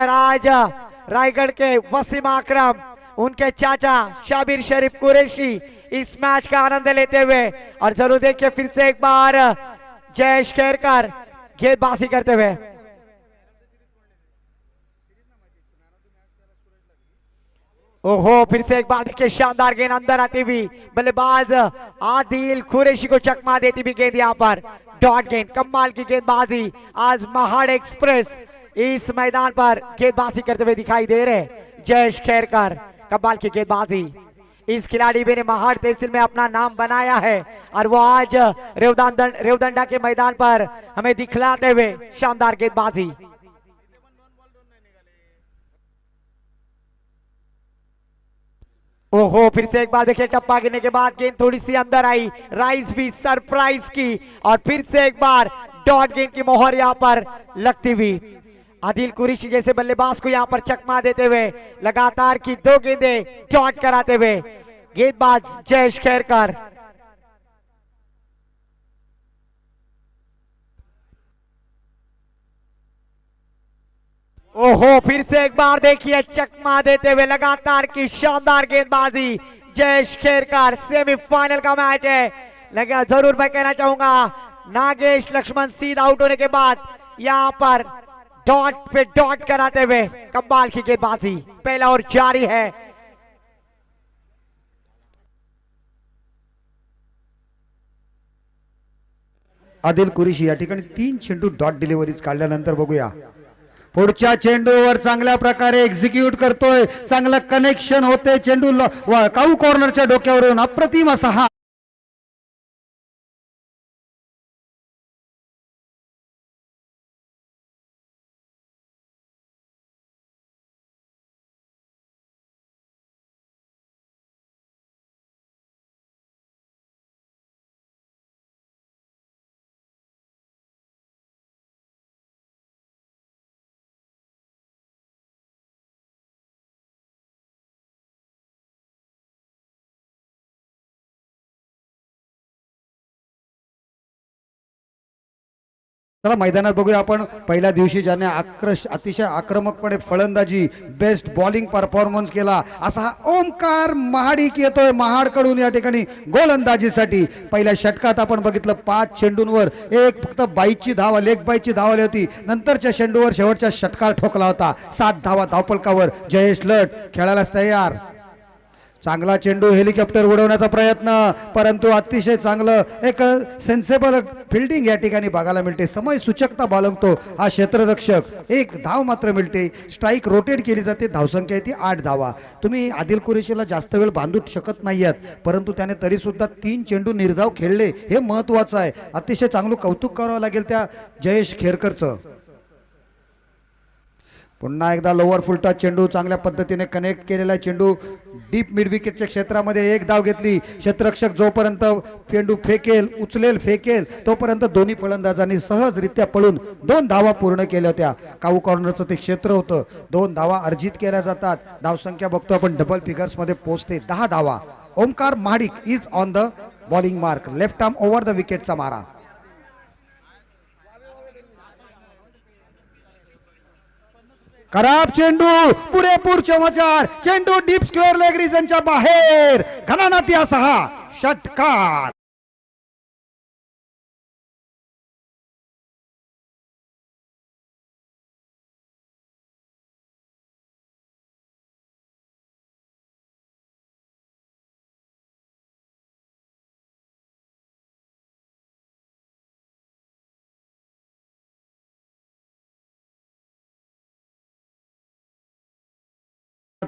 आज रायगढ़ के वसीम आकरम, उनके चाचा शाबिर शरीफ कुरैशी इस मैच का आनंद लेते हुए, और ज़रूर देखिए फिर से एक बार जयेश खेरकर गेंदबाजी करते हुए। ओहो, फिर से एक बार देखिए शानदार गेंद अंदर आती हुई, बल्लेबाज आदिल कुरैशी को चकमा देती हुई गेंद यहाँ पर। डॉट गेंद, कमाल की गेंदबाजी, आज महाड़ एक्सप्रेस। इस मैदान पर गेंदबाजी करते हुए दिखाई दे रहे जयेश खेरकर कमाल की गेंदबाजी। इस खिलाड़ी भी ने महाड़ तहसील में अपना नाम बनाया है और वो आज रेवदंड रेवदंडा के मैदान पर हमें दिखलाते हुए शानदार गेंदबाजी। ओहो, फिर से एक बार देखिए, टप्पा गिरने के बाद गेंद थोड़ी सी अंदर आई। राइस भी सरप्राइज़ की और फिर से एक बार डॉट गेंद की मोहर यहाँ पर लगती हुई आदिल कुरिशी जैसे बल्लेबाज को यहाँ पर चकमा देते हुए, लगातार की दो गेंदे डॉट कराते हुए, गेंदबाज जयेश खेरकर। ओहो, फिर से एक बार देखिए, चकमा देते हुए लगातार की शानदार गेंदबाजी जयेश खेरकर, सेमीफाइनल का मैच है। लगा, ज़रूर मैं कहना चाहूँगा, नागेश लक्ष्मण सीधा आउट होने के बाद यहाँ पर डॉट पे डॉट कराते हुए कमाल की गेंदबाजी पहला और जारी है। आदिल कुरेशी या ठिकाणी तीन चेंडू डॉट डिलिव्हरीज काढल्यानंतर बघूया. पुढच्या चेंडूवर चांगल्या प्रकारे एक्झिक्यूट करतोय. चांगलं कनेक्शन होते चेंडू काऊ कॉर्नरच्या डोक्यावरून अप्रतिम असा हा चला मैदानात बघूया आपण. पहिल्या दिवशी ज्याने आक्रश अतिशय आक्रमकपणे फलंदाजी बेस्ट बॉलिंग परफॉर्मन्स केला असा हा ओमकार महाडिक येतोय महाडकडून या ठिकाणी गोलंदाजीसाठी. पहिल्या षटकात आपण बघितलं पाच चेंडूंवर एक फक्त बाईची धावा लेग बाईची धाव आली होती. नंतरच्या चेंडूवर शेवटच्या षटकार ठोकला होता. सात धावा धावपलकावर जयेश लट खेळायलाच तयार. चांगला चेंडू हेलिकॉप्टर उडवण्याचा प्रयत्न परंतु अतिशय चांगलं एक सेन्सेबल फिल्डिंग या ठिकाणी बघायला मिळते. समय सूचकता बाळगतो हा क्षेत्ररक्षक. एक धाव मात्र मिळते. स्ट्राईक रोटेट केली जाते. धावसंख्या येते. ती आठ धावा. तुम्ही आदिल कुरेशीला जास्त वेळ बांधू शकत नाही आहेत परंतु त्याने तरीसुद्धा तीन चेंडू निर्धाव खेळले. हे महत्वाचं आहे. अतिशय चांगलं कौतुक करावं लागेल त्या जयेश खेरकरचं. पुन्हा एकदा लोअर फुलटा चेंडू चांगल्या पद्धतीने कनेक्ट केलेला चेंडू. डीप मिडविकेटच्या क्षेत्रामध्ये एक धाव घेतली. क्षेत्ररक्षक जोपर्यंत चेंडू फेकेल उचलेल फेकेल तोपर्यंत दोन्ही फलंदाजांनी सहजरित्या पळून दोन धावा पूर्ण केल्या होत्या. काऊ कॉर्नरचं ते क्षेत्र होतं. दोन धावा अर्जित केल्या जातात. धावसंख्या बघतो आपण. डबल फिगर्समध्ये पोहोचते दहा धावा. Omkar Mahadik is on the bowling mark left arm over the विकेटचा मारा. खराब चेंडू पुरेपूर चमचार चेंडू डीप स्क्वेअर लेग रिझनच्या बाहेर. घनानाती असा हा षटकार.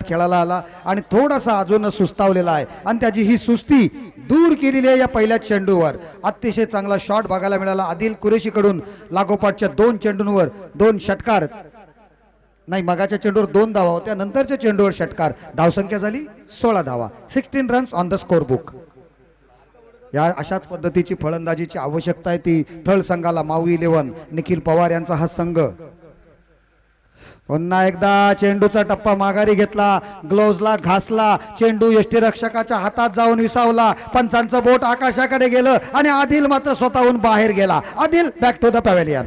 खेळायला आला आणि थोडासा अजून सुस्तावलेला आहे. आणि त्याची ही सुस्ती दूर केलेली आहे या पहिल्या चेंडूवर. अतिशय चांगला शॉट बघायला मिळाला. आदिल कुरेशीकडून लागोपाठच्या दोन चेंडूंवर दोन षटकार. नाही मगाच्या चेंडूवर दोन धावा होत्या. नंतरच्या चेंडूवर षटकार. धावसंख्या झाली सोळा धावा. Sixteen runs on the score book या अशाच पद्धतीची फलंदाजीची आवश्यकता आहे ती थळ संघाला माऊ इलेव्हन. निखिल पवार यांचा हा संघ. पुन्हा एकदा चेंडूचा टप्पा माघारी घेतला ग्लोव्जला घासला चेंडू यष्टीरक्षकाच्या हातात जाऊन विसावला पंचांचं बोट आकाशाकडे गेलं आणि आदिल मात्र स्वतःहून बाहेर गेला. Adil back to the pavilion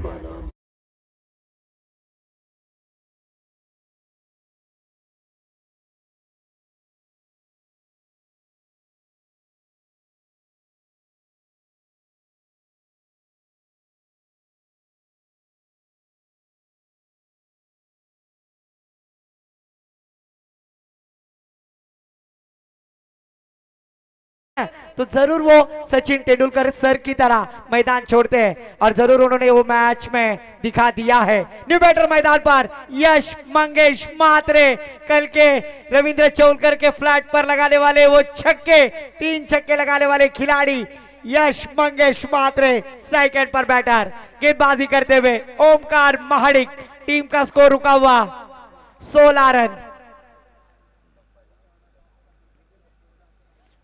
तो जरूर वो सचिन तेंदुलकर सर की तरह मैदान छोड़ते हैं और जरूर उन्होंने वो मैच में दिखा दिया है। न्यू बैटर मैदान पर यश मंगेश मात्रे कल के रविंद्र चौलकर के फ्लैट पर लगाने वाले वो छक्के तीन छक्के लगाने वाले खिलाड़ी यश मंगेश मात्रे स्ट्राइक एंड पर बैटर गेंदबाजी करते हुए ओमकार महाडिक टीम का स्कोर रुका हुआ सोलह रन।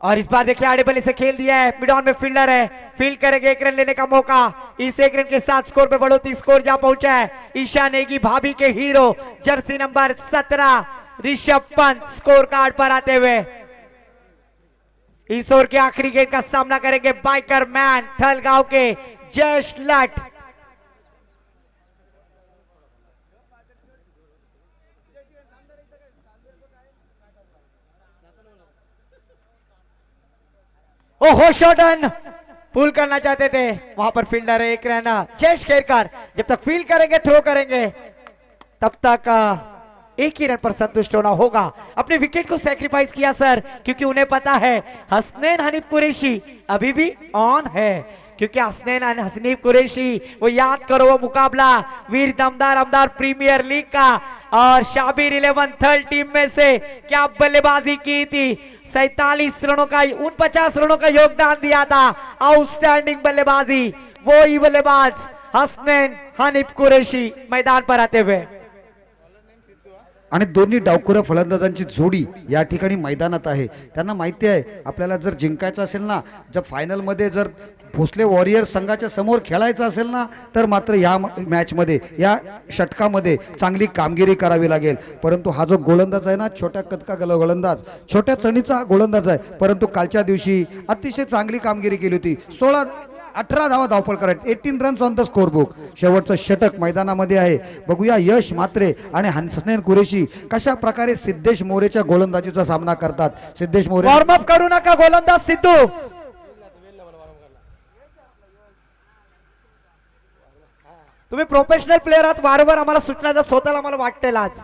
और इस बार देखिए आड़े बल्ले से खेल दिया है। मिडॉन में फील्डर है। फ़ील्ड करेंगे, एक रन लेने का मौका। इस एक रन के साथ स्कोर पे बढ़ोतरी स्कोर जा पहुँचा है। ईशा नेगी, भाभी के हीरो, जर्सी नंबर सत्रह, ऋषभ पंत स्कोर कार्ड पर आते हुए। इस ओवर के आखिरी गेंद का सामना करेंगे बाइकर मैन, थलगांव के जयश लट। ओहो शॉटन पुल करना चाहते थे। वहाँ पर फील्डर एक रहना। चेस खेरकर जब तक फ़ील्ड करेंगे, थ्रो करेंगे। तब तक एक ही रन पर संतुष्ट होना होगा। अपने विकेट को सेक्रीफाइस किया सर क्योंकि उन्हें पता है हसनैन हनीफ कुरेशी अभी भी ऑन है। क्योंकि हसनैन हन- हसनीफ कुरैशी, वो याद करो वो मुकाबला वीर दमदार अमदार प्रीमियर लीग का और शाबिर इलेवन थर्ड टीम में से क्या बल्लेबाजी की थी? सैतालीस रनों का उन पचास रनों का योगदान दिया था। आउटस्टैंडिंग बल्लेबाजी, वो ही बल्लेबाज हसनैन हनीफ कुरैशी मैदान पर आते हुए। आणि दोन्ही डावखुऱ्या फलंदाजांची जोडी या ठिकाणी मैदानात आहे. त्यांना माहिती आहे आपल्याला जर जिंकायचं असेल ना जर फायनलमध्ये जर भोसले वॉरियर संघाच्या समोर खेळायचं असेल ना तर मात्र या मॅचमध्ये या षटकामध्ये चांगली कामगिरी करावी लागेल. परंतु हा जो गोलंदाज आहे ना छोट्या कदका गल गोलंदाज छोट्या चणीचा गोलंदाज आहे. परंतु कालच्या दिवशी अतिशय चांगली कामगिरी केली होती. सोळा अठरा धावा धावपळ करत eighteen runs on the score book शेवटचं षटक मैदानामध्ये आहे. बघूया यश मात्रे आणि हसनैन कुरेशी कशा प्रकारे सिद्धेश मोरेच्या गोलंदाजीचा सामना करतात. सिद्धेश मोरे वॉर्म अप करू नका गोलंदाज सिद्धू. तुम्ही प्रोफेशनल प्लेअर आहात वारंवार आम्हाला सूचना स्वतःला आम्हाला वाटतेल आज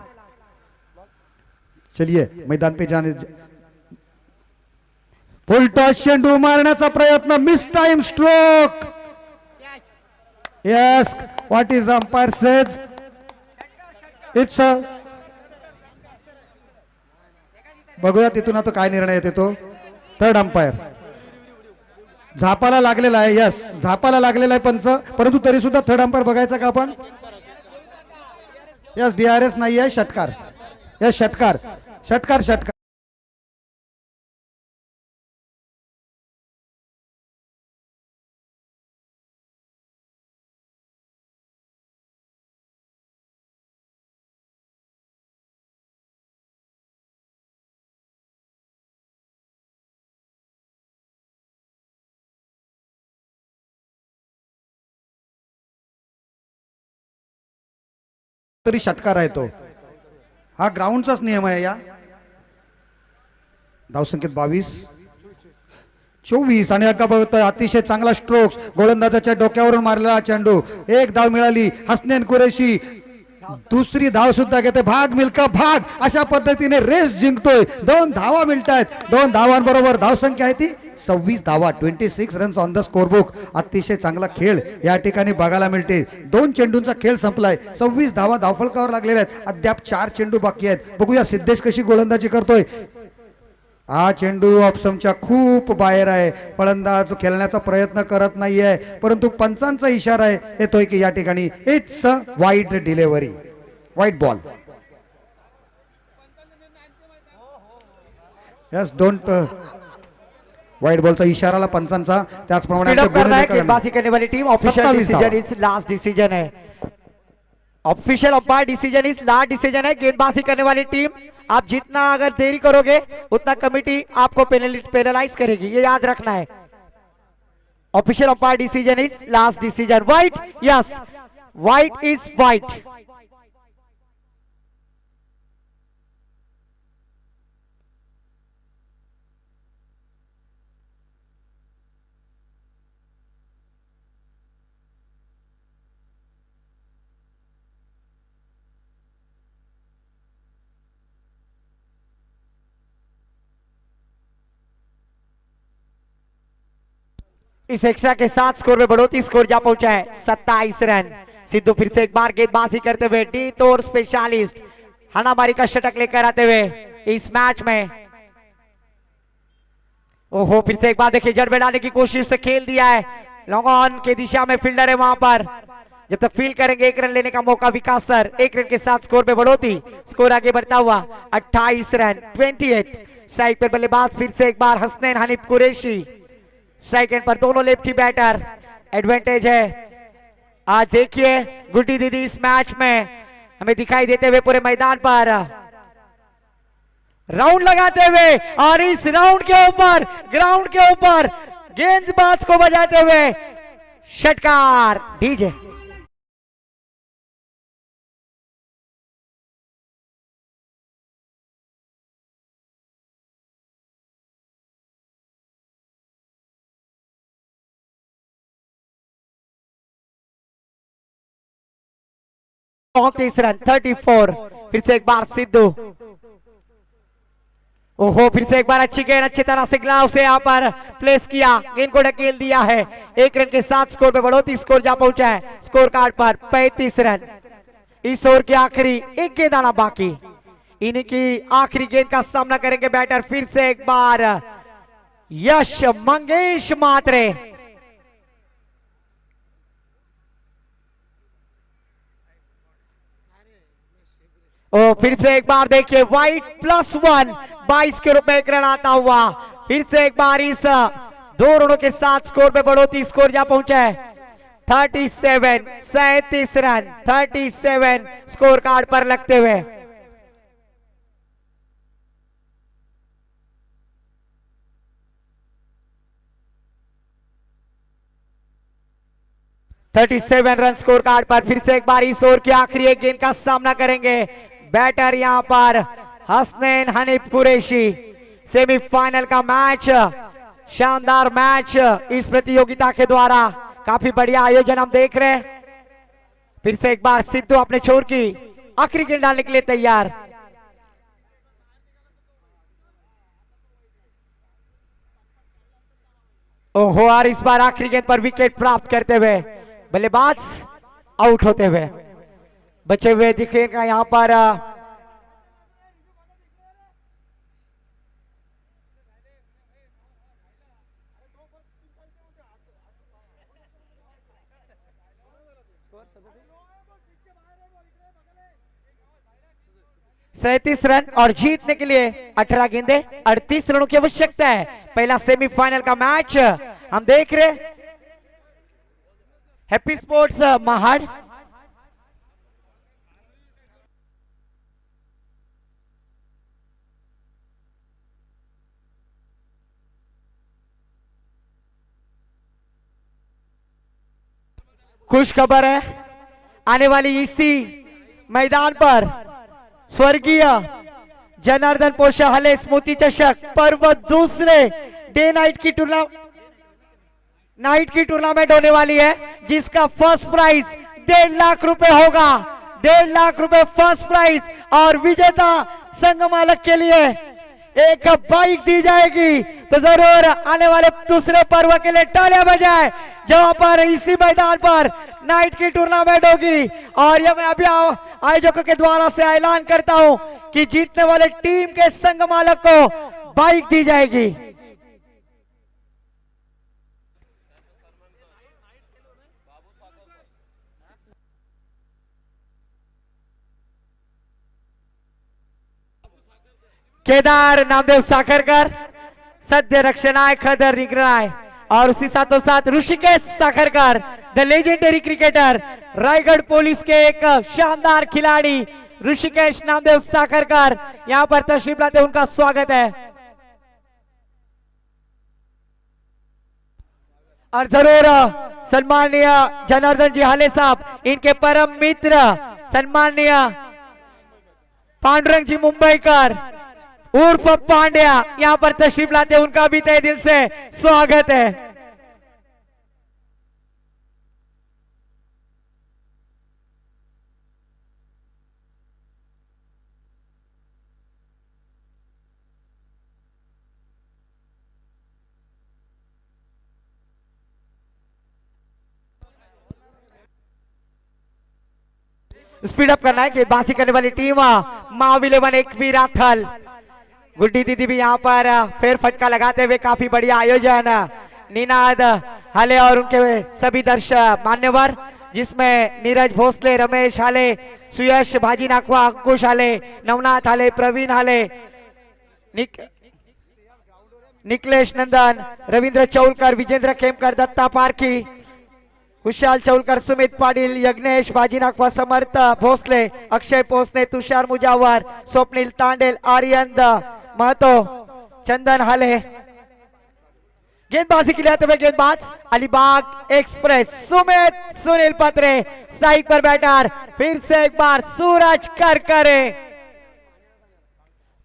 चलिए मैदान पे जाने फुलटॉस चेंडू मारण्याचा प्रयत्न miss time stroke yes what is umpire says it's बघूया तिथून आता काय निर्णय येते तो. थर्ड अंपायर झापाला लागलेला आहे यस झापाला लागलेला आहे पंच परंतु तरी सुद्धा थर्ड अंपायर बघायचा का आपण? यस डी आर एस नाही आहे षटकार यस षटकार षटकार षटकार तरी षटकार आहे तो हा ग्राउंडचाच नियम आहे या. धावसंख्येत बावीस. चोवीस आणि अका बघतोय अतिशय चांगला स्ट्रोक्स गोलंदाजाच्या डोक्यावरून मारलेला चेंडू. एक धाव मिळाली. हसनेन कुरेशी दुसरी धाव सुद्धा घेते. भाग मिल्का भाग. अशा पद्धतीने रेस जिंकतोय. दोन धावा मिळत आहेत दोन धावांबरोबर धावसंख्या आहे ती सव्वीस धावा. Twenty six runs on the scorebook अतिशय चांगला खेळ या ठिकाणी बघायला मिळते. दोन चेंडूंचा खेळ संपलाय. सव्वीस धावा धावफलकावर लागलेल्या आहेत. अद्याप चार चेंडू बाकी आहेत. बघूया सिद्धेश कशी गोलंदाजी करतोय. हा चेंडू ऑप्शनच्या खूप बाहेर आहे. फलंदाज खेळण्याचा प्रयत्न करत नाहीये. परंतु पंचांचा इशारा आहे. येतोय की या ठिकाणी it's a wide delivery wide ball yes don't wide बॉलचा इशाराला पंचांचा. त्याचप्रमाणे स्पीड अप आमच्या करना गुणलेखकांना- गेंदबाजी करने वाली टीम ऑफिशियल 27 डिसीजन धावा. इज लास्ट डिसीजन है official umpire decision is last decision है, गेंदबाजी करने वाली टीम आप जितना अगर देरी करोगे, उतना कमिटी आपको पेनलाइज करेगी। ये याद रखना है। Official umpire decision is last decision wide yes wide is wide इस एक्स्ट्रा के साथ स्कोर में बढ़ोतरी स्कोर जा पहुँचा है। सत्ताईस रन। सिद्धू फिर से एक बार गेंदबाजी करते हुए डी तोर स्पेशलिस्ट हनामारी का शतक लेकर आते हुए इस मैच में। ओहो, फिर से एक बार देखिए, जड़ में डालने की कोशिश से खेल दिया है। लॉन्ग ऑन के दिशा में फील्डर है वहाँ पर। जब तक फ़ील्ड करेंगे, एक रन लेने का मौका विकास सर। एक रन के साथ स्कोर में बढ़ोतरी। स्कोर आगे बढ़ता हुआ 28 रन 28 साइड पर बल्लेबाज फिर से एक बार हसनैन हनीफ कुरैशी। सेकंड पर दोनों लेफ्टी बैटर एडवांटेज है। आज देखिए, गुड्डी दीदी इस मैच में हमें दिखाई देते हुए पूरे मैदान पर। राउंड लगाते हुए और इस राउंड के ऊपर ग्राउंड के ऊपर गेंदबाज को बजाते हुए, षटकार, डीजे। चौतीस रन थर्टी फोर फिर से एक बार सिद्धू। ओहो, फिर से एक बार अच्छी गेंद, अच्छी तरह से ग्लाव से यहाँ पर प्लेस किया। गेंद को ढकेल दिया है। एक रन के साथ स्कोर पे बढ़ोतरी स्कोर जा पहुँचा है। स्कोर कार्ड पर पैंतीस रन। इस ओवर की आखिरी एक गेंद आना बाकी। इन्हीं की आखिरी गेंद का सामना करेंगे बैटर फिर से एक बार। यश मंगेश मात्रे। ओ फिर से एक बार देखिए वाइट प्लस वन बाईस के रुपए एक रन आता हुआ। फिर से एक बार इस दो रनों के साथ स्कोर पे बढ़ोतरी स्कोर जा पहुँचा है। थर्टी सेवन सैतीस run thirty seven score card पर लगते हुए। Thirty seven run score card पर फिर से एक बार इस ओर की आखिरी एक गेंद का सामना करेंगे। बैटर यहाँ पर हसनैन हनीफ कुरैशी। सेमीफाइनल का मैच, शानदार मैच इस प्रतियोगिता के द्वारा। काफ़ी बढ़िया आयोजन हम देख रहे हैं। फिर से एक बार सिद्धू अपने छोर की आखिरी गेंद डालने के लिए तैयार। ओहो, और इस बार आखिरी गेंद पर विकेट प्राप्त करते हुए बल्लेबाज आउट होते हुए। बचे हुए दिखेगा यहाँ पर। सैतीस रन और जीतने के लिए अठारह गेंदे, अड़तीस रनों की आवश्यकता है। पहला सेमीफाइनल का मैच, हम देख रहे हैप्पी स्पोर्ट्स, महाड़। खुश खबर है। आने वाली इसी मैदान पर स्वर्गीय जनार्दन पोषा हले स्मृति चषक पर्व दूसरे डे नाइट की टूर्ना नाइट की टूर्नामेंट होने वाली है, जिसका फ़र्स्ट प्राइज डेढ़ लाख रुपए होगा। डेढ़ लाख रुपए फ़र्स्ट प्राइज और विजेता संघ मालक के लिए एक बाइक दी जाएगी। तो ज़रूर आने वाले दूसरे पर्व के लिए टाले बजाए, जहाँ पर इसी मैदान पर नाइट की टूर्नामेंट होगी। और यह मैं अभी आयोजकों के द्वारा से ऐलान करता हूँ कि जीतने वाले टीम के संघ मालक को बाइक दी जाएगी। केदार नामदेव साखरकर सद्य रक्षणाय खदर निग्रणाय और उसी साथों साथ Rishikesh Sakharkar the legendary cricketer Raigad police के एक शानदार खिलाड़ी ऋषिकेश नामदेव साखरकर. यहाँ पर तशरीफ लाते उनका स्वागत है। और जरूर सम्माननीय जनार्दन जी हाले साहब इनके परम मित्र सम्माननीय पांडुरंग जी मुंबईकर उर्फ़ पांड्या, यहाँ पर तशरीफ़ लाते हैं, उनका भी तय दिल से स्वागत है। स्पीड अप करना है कि बासी करने वाली टीम माविलेवन एक राथल गुड्डी दीदी भी यहाँ पर फेर फटका लगाते हुए काफ़ी बढ़िया आयोजन निनाद, हाले और उनके सभी दर्शक मान्यवर, जिसमें नीरज भोसले, रमेश हाले, सुयश भाजी नाकवा अंकुश हाले, नवनाथ हाले, प्रवीण हाले, निक, निकलेश नंदन, रवींद्र चौलकर, विजेंद्र खेमकर, दत्ता पारखी कुशाल चौलकर, सुमित पाटिल, यज्ञेश बाजीनाकवा समर्थ भोसले, अक्षय पोसने तुषार मुजावर, स्वप्नील तांडेल आर्यंद महतो, चंदन हाले। गेंदबाजी के लिए आते हुए गेंदबाज, अलीबाग एक्सप्रेस, सुमित, सुनील पत्रे स्ट्राइक पर बैटर, फिर से एक बार सूरज कर करे।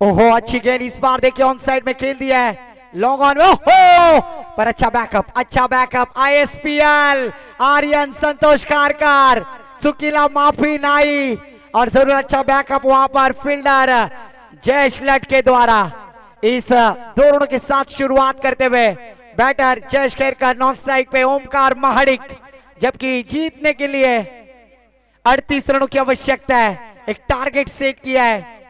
ओहो, अच्छी गेंद इस बार देखिए ऑन साइड में खेल दिया है। लॉन्ग ऑन ओहो! पर अच्छा बैकअप अच्छा बैकअप आईएसपीएल आर्यन संतोष कारकर चुकीला माफ़ी नाई, और ज़रूर अच्छा बैकअप वहाँ पर फील्डर जयश लट के द्वारा इस दोनों के साथ शुरुआत करते हुए batter Jayesh Kherkar non strike पे ओमकार महाडिक, जबकि जीतने के लिए अड़तीस रनों की आवश्यकता है, एक टारगेट सेट किया है।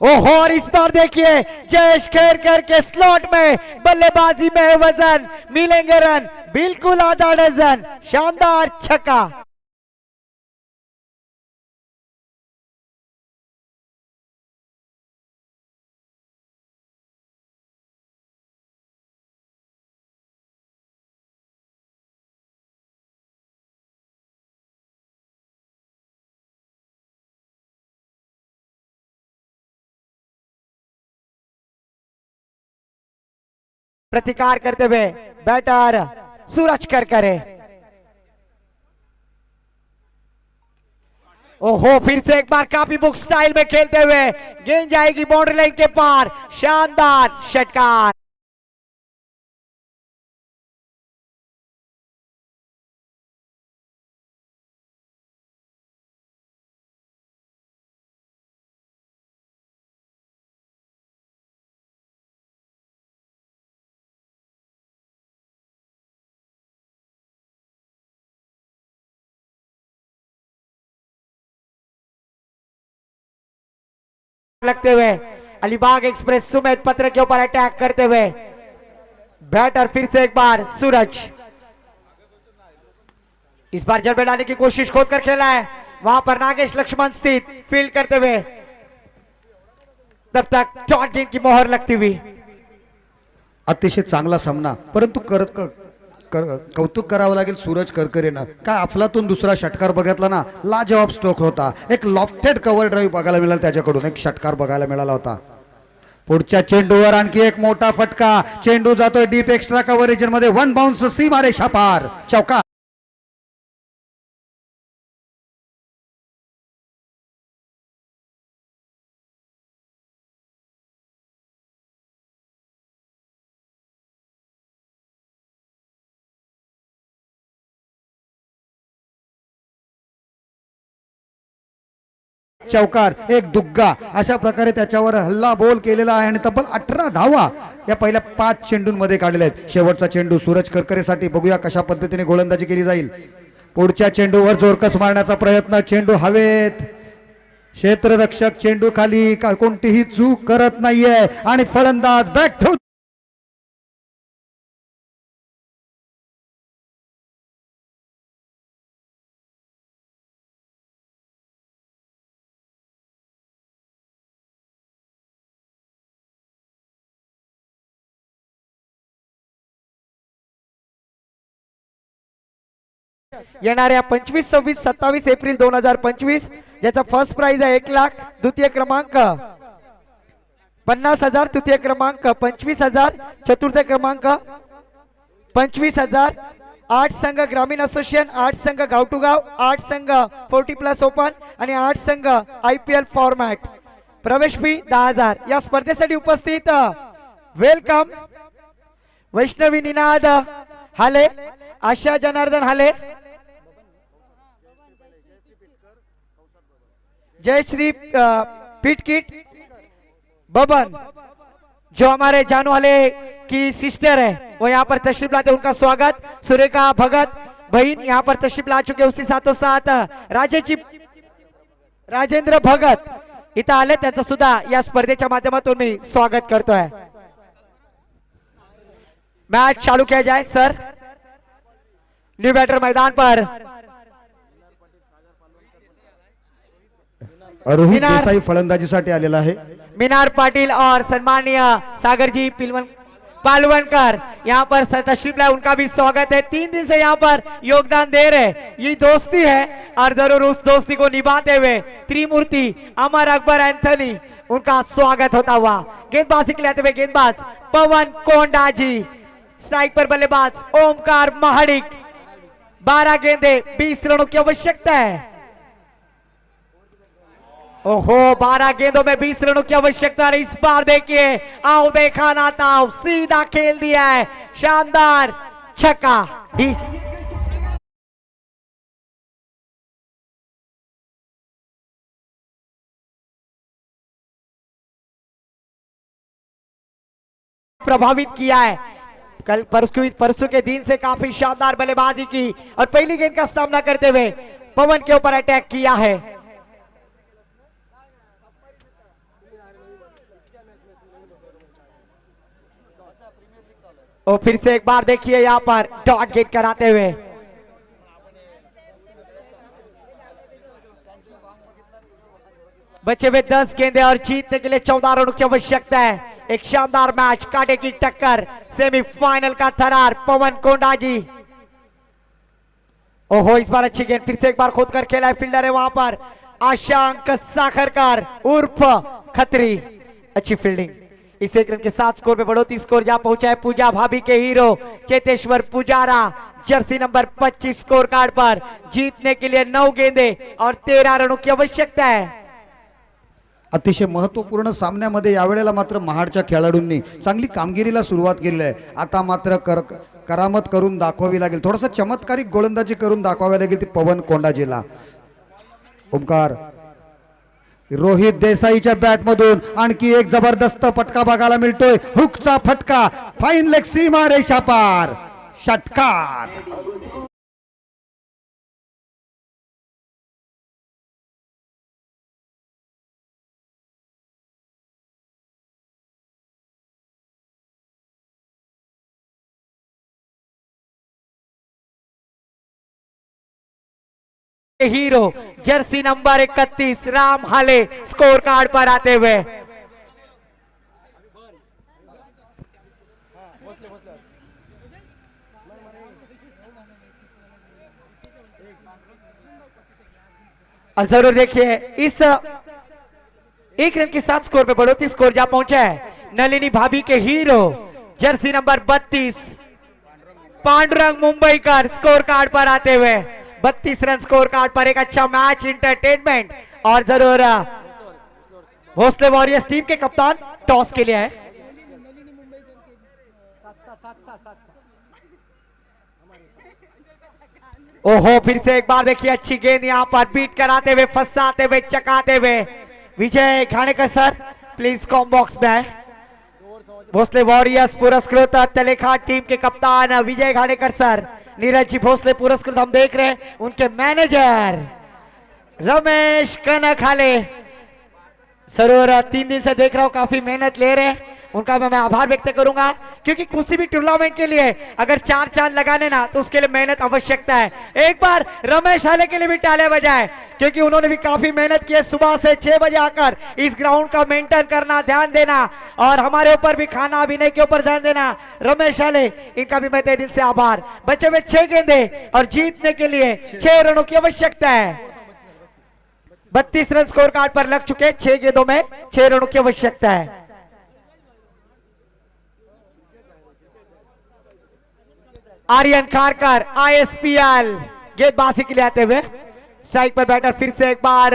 ओहो, और इस बार देखिए, जयेश खेरकर के स्लॉट में बल्लेबाजी में वज़न, मिलेंगे रन, बिल्कुल आधा डजन, शानदार छक्का। प्रतिकार करते हुए बैटर सूरज कर करे। ओहो, फिर से एक बार काफ़ी बुक स्टाइल में खेलते हुए गेंद जाएगी बाउंड्री लाइन के पार। शानदार षटकार। लगते हुए अलीबाग एक्सप्रेस सुमित पत्र के ऊपर अटैक करते हुए बैटर फिर से एक बार सूरज। इस बार जड़ में डालने की कोशिश खोद कर खेला है। वहां पर नागेश लक्ष्मण सिंह फील्ड करते हुए तब तक चौट गेंद की मोहर लगती हुई। अतिशय चांगला सामना परंतु करत कर कर- कौतुक करावं लागेल सूरज करकरेनं. काय अफलातून दुसरा षटकार बघितला ना लाजवाब स्ट्रोक होता. एक लॉफ्टेड कव्हर ड्राईव्ह बघायला मिळाला त्याच्याकडून एक षटकार बघायला मिळाला होता. पुढच्या चेंडूवर आणखी एक मोठा फटका. चेंडू जातोय डीप एक्स्ट्रा कव्हरेजमध्ये. वन बाउन्स सी मारे शापार चौका. चौकार एक दुग्गा अशा प्रकारे त्याच्यावर हल्ला बोल केलेला आहे. आणि तब्बल अठरा धावा या पहिल्या पाच चेंडूंमध्ये काढलेल्या आहेत. शेवटचा चेंडू सूरज करकरेसाठी बघूया कशा पद्धतीने गोलंदाजी केली जाईल. पुढच्या चेंडूवर जोरकस मारण्याचा प्रयत्न चेंडू हवेत. क्षेत्ररक्षक चेंडू खाली का- कोणतीही चूक करत नाहीये. आणि फलंदाज बॅक ठेव येणाऱ्या पंचवीस सव्वीस सत्तावीस एप्रिल दोन हजार पंचवीस ज्याचा फर्स्ट प्राइज आहे एक लाख द्वितीय क्रमांक पन्नास हजार तृतीय क्रमांक पंचवीस हजार चतुर्थ क्रमांक पंचवीस हजार आठ संघ ग्रामीण असोसिएशन आठ संघ गाव टू गाव आठ संघ फोर्टी प्लस ओपन आणि आठ संघ आय पी एल फॉर्मॅट प्रवेश फी दहा हजार. या स्पर्धेसाठी उपस्थित वेलकम वैष्णवी निनाद हाले आशा जनार्दन हाले जय श्री किट। बबन जो हमारे जानू वाले की सिस्टर है वो यहाँ पर तशरीफ लाते उनका स्वागत। सुरेखा भगत बहीण यहाँ पर तशरीफ ला चुके उसी साथो साथ राजेची राजेंद्र भगत इथं आले त्यांचं सुद्धा या स्पर्धेच्या माध्यमातून मी स्वागत करतोय मैच चालू किया जाए सर। न्यू बैटर मैदान पर। रोहित. देसाई फलंदाजीसाठी आलेला आहे. मीनार पाटिल और सम्मानीय सागर जी पिलवन पालवनकर यहाँ पर सर तशरीफ लाए उनका भी स्वागत है। तीन दिन से यहाँ पर योगदान दे रहे ये दोस्ती है और जरूर उस दोस्ती को निभाते हुए त्रिमूर्ति अमर अकबर एंथनी उनका स्वागत होता हुआ। गेंदबाजी के लिए आते हुए गेंदबाज पवन कोंडा जी। स्ट्राइक पर बल्लेबाज ओमकार महाडिक। बारह गेंदे बीस रनों की आवश्यकता है। ओहो, बारह गेंदों में बीस रनों की आवश्यकता इस बार देखिए, आओ देखा ना ताओ सीधा खेल दिया है। शानदार छक्का। प्रभावित किया है। कल परसों परसों के दिन से काफ़ी शानदार बल्लेबाजी की और पहली गेंद का सामना करते हुए पवन के ऊपर अटैक किया है। और फिर से एक बार देखिए यहाँ पर डॉट गेट कराते हुए। बचे हुए दस गेंदे और जीतने के लिए चौदह रनों की आवश्यकता है। एक शानदार मैच काटे की टक्कर, सेमीफाइनल का थरार, पवन कोंडा जी। ओहो, इस बार अच्छी गेंद, फिर से एक बार खोद कर खेला है फील्डर है वहाँ पर। आशांक साखरकर, उर्फ़ खत्री। अच्छी फील्डिंग इस एक रन के साथ स्कोर में बढ़ोतरी स्कोर जहां पहुंचा है पूजा भाभी के hero Cheteshwar Pujara. Jersey number 25 score card पर जीतने के लिए नौ गेंदे और तेरह रनों की आवश्यकता है। अतिशय महत्त्वपूर्ण सामन्यामध्ये यावेळेला मात्र महाडच्या खेळाडूंनी चांगली कामगिरीला सुरुवात केली आहे. आता मात्र कर करामत करून दाखवावी लागेल. थोडासा चमत्कारिक गोलंदाजी करून दाखवावी लागेल ती पवन कोंडाजीला. ओमकार. रोहित देसाईच्या बॅटमधून आणखी एक जबरदस्त फटका बघायला मिळतोय. हुकचा फटका. फाईन लेग सीमा रेषा पार. षटकार. हीरो, जर्सी नंबर 31 राम हाले स्कोर कार्ड पर आते हुए। ज़रूर देखिए, इस, एक रन के साथ स्कोर पे बढ़ोतरी स्कोर जा पहुँचा है। नलिनी भाभी के hero, jersey number 32 Pandurang Mumbai Mumbaikar score card पर आते हुए। 32 रन स्कोर कार्ड पर एक अच्छा मैच इंटरटेनमेंट और ज़रूर, भोसले वॉरियर्स टीम के कप्तान टॉस के लिए है। ओहो, फिर से एक बार देखिए, अच्छी गेंद यहाँ पर बीट कराते हुए, फंसाते हुए, चकाते हुए। Vijay Khanekar sir please comm box में भोसले वॉरियर्स पुरस्कृत, तलेखा टीम के कप्तान विजय घानेकर सर। नीरज जी भोसले पुरस्कृत हम देख रहे हैं। उनके मैनेजर रमेश कनखाले। सरोरा तीन दिन से देख रहा हूँ, काफ़ी मेहनत ले रहे हैं। उनका मैं मैं आभार व्यक्त करूँगा, क्योंकि किसी भी टूर्नामेंट के लिए अगर चार चाँद लगाने ना तो उसके लिए मेहनत आवश्यकता है। एक बार रमेश हाले के लिए भी टाले बजाए, क्योंकि उन्होंने भी काफ़ी मेहनत की है सुबह से छह बजे आकर। इस ग्राउंड का मेंटेन करना, ध्यान देना, और हमारे ऊपर भी खाना अभिनय के ऊपर ध्यान देना। रमेश हाले, इनका भी मैं दिल से आभार। बच्चे में छह गेंदे, और जीतने के लिए छह रनों की आवश्यकता है। बत्तीस रन स्कोर कार्ड पर लग चुके छह गेंदों में छह रनों की आवश्यकता है। आर्यन खारकर आईएसपीएल गेंदबाजी के लिए आते हुए। स्ट्राइक पर बैटर फिर से एक बार।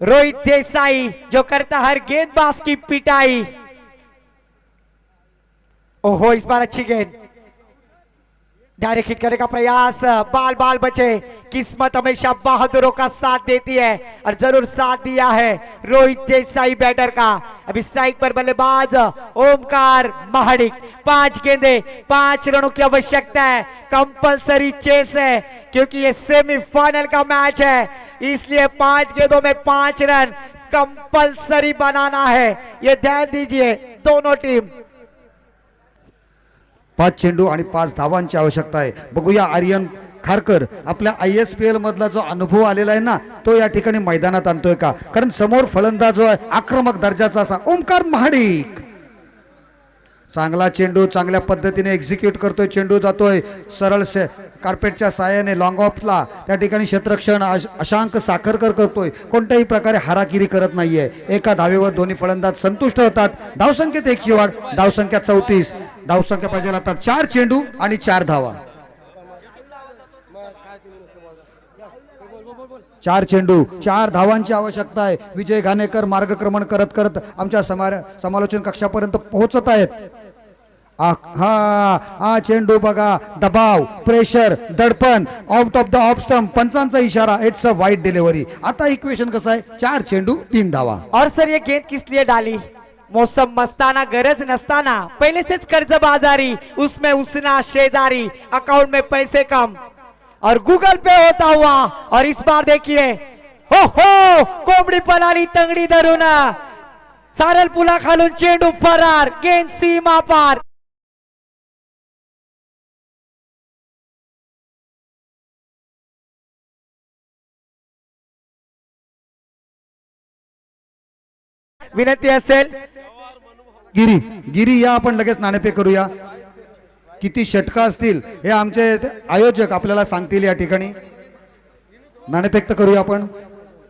रोहित देसाई, जो करता हर गेंदबाज की पिटाई। ओहो, इस बार अच्छी गेंद। डायरेक्ट हिट करने का प्रयास। बाल बाल बचे। किस्मत हमेशा बहादुरों का साथ देती है और ज़रूर साथ दिया है रोहित देसाई बैटर का। अभी स्ट्राइक पर बल्लेबाज ओमकार महाडिक। पाँच गेंदे, पाँच रनों की आवश्यकता है। कंपलसरी चेस है, क्योंकि ये सेमीफाइनल का मैच है। इसलिए पाँच गेंदों में पाँच रन कंपलसरी बनाना है। ये ध्यान दीजिए, दोनों टीम पाच चेंडू आणि पाच धावांची आवश्यकता आहे. बघूया आर्यन खारकर आपल्या आय एस पी एल मधला जो अनुभव आलेला आहे ना तो या ठिकाणी मैदानात आणतोय का? कारण समोर फलंदाज जो आहे आक्रमक दर्जाचा असा ओमकार महाडिक. चांगला चेंडू चांगल्या पद्धतीने एक्झिक्यूट करतोय चेंडू जातोय. सरळ से कार्पेटच्या साह्याने लॉंग ऑफला त्या ठिकाणी क्षेत्रक्षण अश- अशांक साखरकर करतोय. कोणत्याही प्रकारे हाराकिरी करत नाहीये. एका धावेवर दोन्ही फलंदाज संतुष्ट होतात. धावसंख्येत एकशे वाढ धावसंख्या चौतीस. धावसंख्या पाहिजे आता चार चेंडू आणि चार धावा. चार चेंडू चार धावांची आवश्यकता आहे. विजय घाणेकर मार्गक्रमण करत करत आमच्या समार समालोचन कक्षापर्यंत पोहोचत आहेत. आ- हा हा चेंडू बघा दबाव प्रेशर दडपण out of the off stump पंचांचा इशारा इट्स अ वाईट डिलिव्हरी आता इक्वेशन कसं आहे? चार चेंडू तीन धावा. और सर ये गेंद किस लिए डाली? मौसम मस्ताना गरज नसताना पहले से कर्ज बाजारी उसमें उसना शेजारी अकाउंट में पैसे कम। और गूगल पे होता हुआ और इस बार देखिए हो हो कोंबडी पलाली तंगडी धरून सारल पुला खालून चेंडू फरार गेंद सीमा पार। विनंती असेल. गिरी गिरी या आपण लगेच नाणेफेक करूया. किती षटका असतील हे आमचे आयोजक आपल्याला सांगतील या ठिकाणी. नाणेफेक तर करूया आपण.